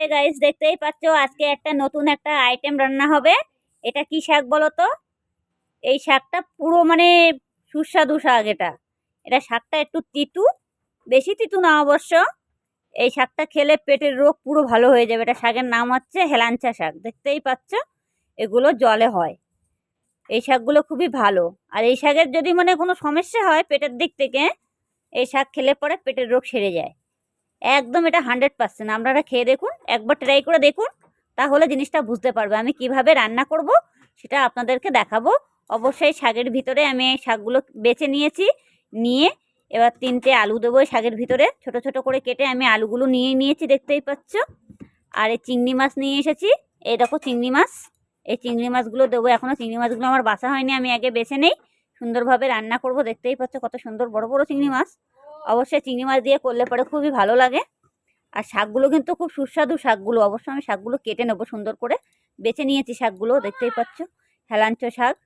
Guys দেখতেই পাচ্ছ, আজকে একটা নতুন একটা আইটেম রান্না হবে। এটা কি শাক বলো তো? এই শাকটা পুরো মানে সুস্বাদু শাক এটা। এটা শাকটা একটু তিতু, বেশি তিতু না অবশ্য। এই শাকটা খেলে পেটের রোগ পুরো ভালো হয়ে যাবে। এটা শাকের নাম হচ্ছে হেলাঞ্চা শাক। দেখতেই পাচ্ছ, এগুলো জলে হয়। এই শাকগুলো খুবই ভালো। আর এই শাকের যদি মানে কোনো সমস্যা হয় পেটের দিক থেকে, এই শাক খেলে পরে পেটের রোগ সেরে যায়। একদম এটা হান্ড্রেড পার্সেন্ট। আপনারা খেয়ে দেখুন, একবার ট্রাই করে দেখুন, তাহলে জিনিসটা বুঝতে পারবে। আমি কীভাবে রান্না করব সেটা আপনাদেরকে দেখাবো। অবশ্যই শাকের ভিতরে আমি এই শাকগুলো বেছে নিয়েছি, নিয়ে এবার তিনটে আলু দেবো শাকের ভিতরে। ছোট ছোট করে কেটে আমি আলুগুলো নিয়ে নিয়েছি, দেখতেই পাচ্ছ। আর এই চিংড়ি মাছ নিয়ে এসেছি। এই দেখো চিংড়ি মাছ। এই চিংড়ি মাছগুলো দেবো এখনও চিংড়ি মাছগুলো আমার বাসা হয়নি, আমি আগে বেছে নেই। সুন্দরভাবে রান্না করব, দেখতেই পাচ্ছ কত সুন্দর বড় বড় চিংড়ি মাছ। অবশ্যই চিংড়ি মাছ দিয়ে করলে পরে খুবই ভালো লাগে। আর শাকগুলো কিন্তু খুব সুস্বাদু শাকগুলো। অবশ্যই আমি শাকগুলো কেটে নেব সুন্দর করে। বেছে নিয়েছি শাকগুলো দেখতেই পাচ্ছ। হেলাঞ্চ শাক।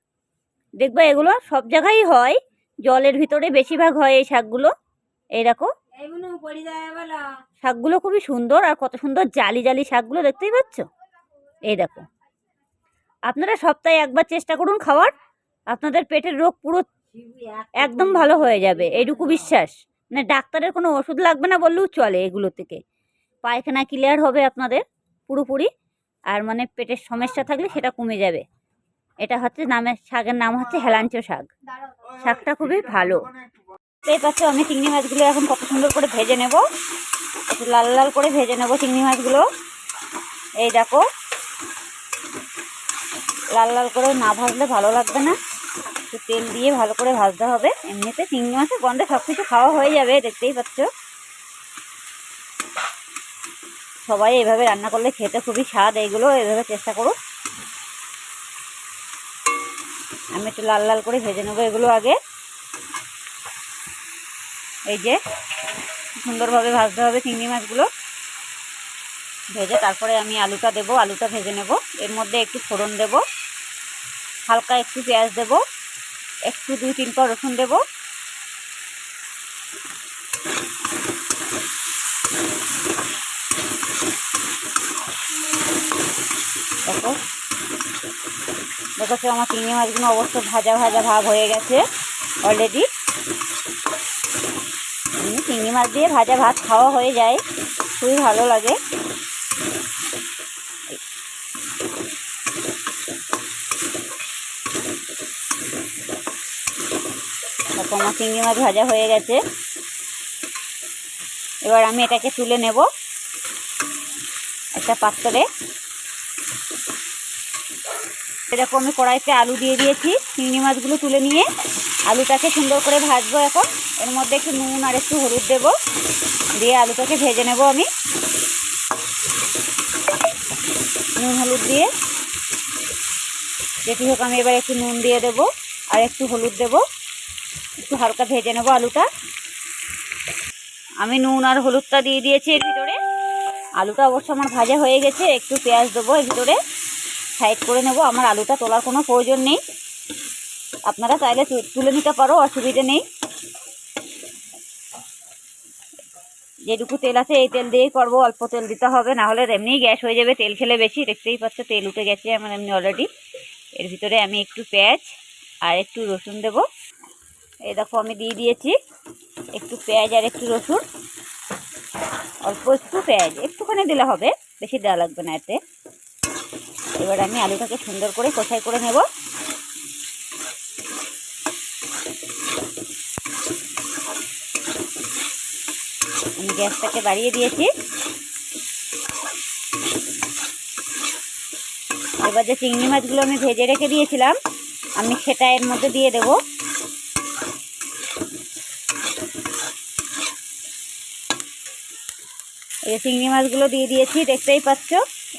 দেখবে এগুলো সব জায়গায় হয় জলের ভিতরে বেশিরভাগ হয় এই শাকগুলো। এই দেখো। শাকগুলো খুবই সুন্দর আর কত সুন্দর জালি জালি শাকগুলো দেখতেই পাচ্ছ? এই দেখো। আপনারা সপ্তাহে একবার চেষ্টা করুন খাওয়ার। আপনাদের পেটের রোগ পুরো একদম ভালো হয়ে যাবে। এইটুকু বিশ্বাস। মানে ডাক্তারের কোনো ওষুধ লাগবে না বললেও চলে এগুলো থেকে। পায়খানা ক্লিয়ার হবে আপনাদের পুরোপুরি আর মানে পেটের সমস্যা থাকলে সেটা কমে যাবে। এটা হচ্ছে নামের শাকের নাম হচ্ছে হেলাঞ্চ শাক। শাকটা খুবই ভালো। এই পাশে আমি চিংড়ি মাছগুলো এখন কত সুন্দর করে ভেজে নেব। একটু লাল লাল করে ভেজে নেব চিংড়ি মাছগুলো। এই দেখো, লাল লাল করে না ভাজলে ভালো লাগবে না। একটু তেল দিয়ে ভালো করে ভাজতে হবে। এমনিতে চিংড়ি মাছের গন্ধে সব কিছু খাওয়া হয়ে যাবে, দেখতেই পাচ্ছ। সবাই এভাবে রান্না করলে খেতে খুবই স্বাদ, এইগুলো এভাবে চেষ্টা করুন আমি একটু লাল লাল করে ভেজে নেব এগুলো আগে। এই যে, সুন্দরভাবে ভাজতে হবে চিংড়ি মাছগুলো। ভেজে তারপরে আমি আলুটা দেবো, আলুটা ভেজে নেব। এর মধ্যে একটু ফোড়ন দেব, হালকা একটু পেঁয়াজ দেব। একটু দুই তিন পর রসুন দেব। দেখো। দেখো আমার চিংড়ি মাছগুলো অবশ্য ভাজা ভাজা ভাব হয়ে গেছে অলরেডি চিংড়ি মাছ দিয়ে ভাজা ভাত খাওয়া হয়ে যায়। খুবই ভালো লাগে। দেখো চিংড়ি মাছ ভাজা হয়ে গেছে। এবার আমি এটাকে তুলে নেব একটা পাত্রে। এরকম আমি কড়াইতে আলু দিয়ে দিয়েছি, চিংড়ি মাছগুলো তুলে নিয়ে আলুটাকে সুন্দর করে ভাজবো এখন। এর মধ্যে একটু নুন আর একটু হলুদ দেবো, দিয়ে আলুটাকে ভেজে নেব আমি। নুন হলুদ দিয়ে। যেটি হোক আমি এবার একটু নুন দিয়ে দেবো আর একটু হলুদ দেবো। একটু হালকা ভেজে নেব আলুটা। আমি নুন আর হলুদটা দিয়ে দিয়েছি এর ভিতরে। আলুটা অবশ্য আমার ভাজা হয়ে গেছে, একটু পেঁয়াজ দেবো এর ভিতরে। সাইড করে নেব, আমার আলুটা তোলার কোনো প্রয়োজন নেই। আপনারা চাইলে তুলে নিতে পারো, অসুবিধে নেই। যেটুকু তেল আছে এই তেল দিয়েই করব, অল্প তেল দিতে হবে না হলে এমনিই গ্যাস হয়ে যাবে, তেল খেলে বেশি। দেখতেই পাচ্ছ, তেল উঠে গেছে আমার এমনি অলরেডি এর ভিতরে আমি একটু পেঁয়াজ আর একটু রসুন দেব। এই দেখো আমি দিয়ে দিয়েছি একটু পেঁয়াজ আর একটু রসুন। অল্প একটু পেঁয়াজ, একটুখানি দিলে হবে, বেশি দেওয়া লাগবে না এতে। এবার আমি আলুটাকে সুন্দর করে কষাই করে নেব। আমি গ্যাসটাকে বাড়িয়ে দিয়েছি। এবার যে চিংড়ি মাছগুলো আমি ভেজে রেখে দিয়েছিলাম, আমি সেটা এর মধ্যে দিয়ে দেব। এই যে চিংড়ি মাছগুলো দিয়ে দিয়েছি, দেখতেই পাচ্ছ?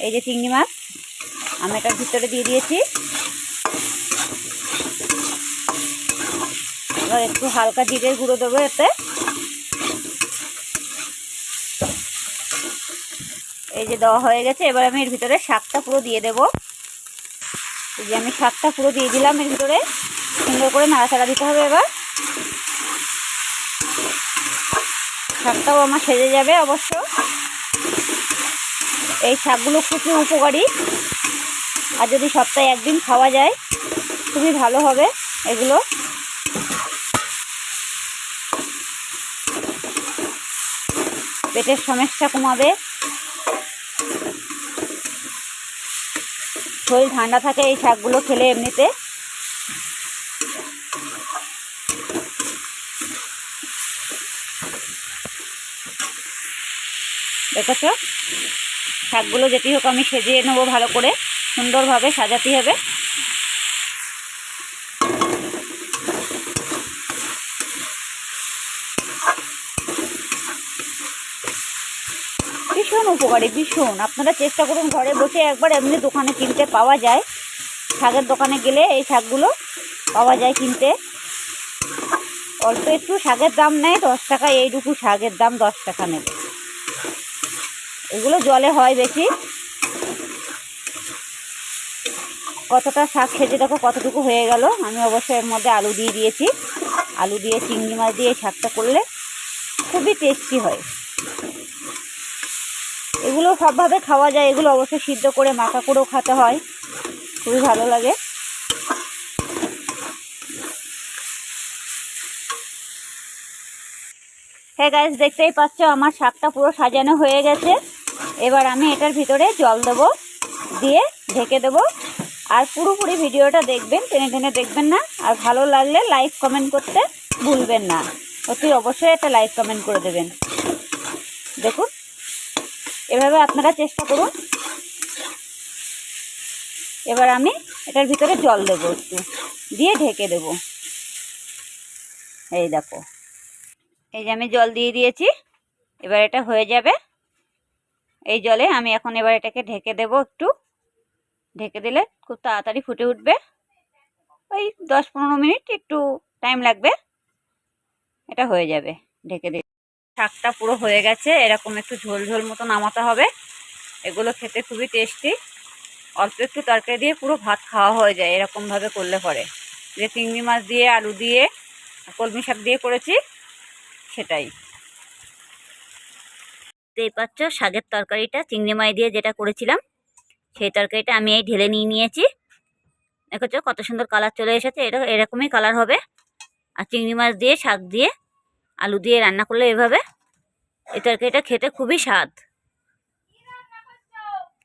এই যে চিংড়ি মাছ, আমি এটার ভিতরে দিয়ে দিয়েছি। এবার একটু হালকা জিরের গুঁড়ো দেবো এতে। এই যে দেওয়া হয়ে গেছে, এবার আমি এর ভিতরে শাকটা পুরো দিয়ে দেব। এই যে আমি শাকটা পুরো দিয়ে দিলাম এর ভিতরে। সুন্দর করে নাড়াচাড়া দিতে হবে এবার। শাকটাও আমার সেজে যাবে অবশ্য। এই শাকগুলো খুবই উপকারী। আর যদি সপ্তাহে একদিন খাওয়া যায়, খুবই ভালো হবে এগুলো। পেটের সমস্যা কমাবে। শরীর ঠান্ডা থাকে এই শাকগুলো খেলে এমনিতে। দেখেছ শাকগুলো যেটি হোক আমি সেজিয়ে নেব ভালো করে। সুন্দরভাবে সাজাতে হবে। ভীষণ উপকারী, ভীষণ। আপনারা চেষ্টা করুন ঘরে বসে একবার এমনি দোকানে কিনতে পাওয়া যায়। শাকের দোকানে গেলে এই শাকগুলো পাওয়া যায় কিনতে। অল্প একটু শাকের দাম নেয়, দশ টাকা, এইটুকু শাকের দাম দশ টাকা নেবে। এগুলো জলে হয় বেশি কতটা শাক খেতে দেখো, কতটুকু হয়ে গেল। আমি অবশ্যই এর মধ্যে আলু দিয়ে দিয়েছি। আলু দিয়ে, চিংড়ি মাছ দিয়ে শাকটা করলে খুবই টেস্টি হয়। এগুলো সবভাবে খাওয়া যায়, এগুলো অবশ্যই সিদ্ধ করে মাখা করেও খেতে হয়। খুবই ভালো লাগে। হ্যাঁ গাইজ দেখতেই পাচ্ছ আমার শাকটা পুরো সাজানো হয়ে গেছে। এবার আমি এটার ভিতরে জল দেবো, দিয়ে ঢেকে দেবো। আর পুরোপুরি ভিডিওটা দেখবেন, টেনে টেনে দেখবেন না। আর ভালো লাগলে লাইক, কমেন্ট করতে ভুলবেন না। অতি অবশ্যই একটা লাইক, কমেন্ট করে দেবেন। দেখুন, এভাবে আপনারা চেষ্টা করুন। এবার আমি এটার ভিতরে জল দেবো একটু, দিয়ে ঢেকে দেবো। এই দেখো, এই যে আমি জল দিয়ে দিয়েছি, এবার এটা হয়ে যাবে। এই জলে আমি এখন এবার এটাকে ঢেকে দেব একটু। ঢেকে দিলে খুব তাড়াতাড়ি ফুটে উঠবে। ওই দশ পনেরো মিনিট একটু টাইম লাগবে। এটা হয়ে যাবে। ঢেকে দিলে শাকটা পুরো হয়ে গেছে। এরকম একটু ঝোল ঝোল মতো নামাতে হবে। এগুলো খেতে খুবই টেস্টি অল্প একটু তরকারি দিয়ে পুরো ভাত খাওয়া হয়ে যায় এরকমভাবে করলে পরে। যে চিংড়ি মাছ দিয়ে, আলু দিয়ে কলমি শাক দিয়ে করেছি, সেটাই। দেখতেই পাচ্ছ, শাকের তরকারিটা, চিংড়ি মাই দিয়ে যেটা করেছিলাম, সেই তরকারিটা আমি এই ঢেলে নিয়ে নিয়েছি। দেখেছ কত সুন্দর কালার চলে এসেছে, এটা এরকমই কালার হবে। আর চিংড়ি মাছ দিয়ে, শাক দিয়ে, আলু দিয়ে রান্না করলে এভাবে এই তরকারিটা খেতে খুবই স্বাদ।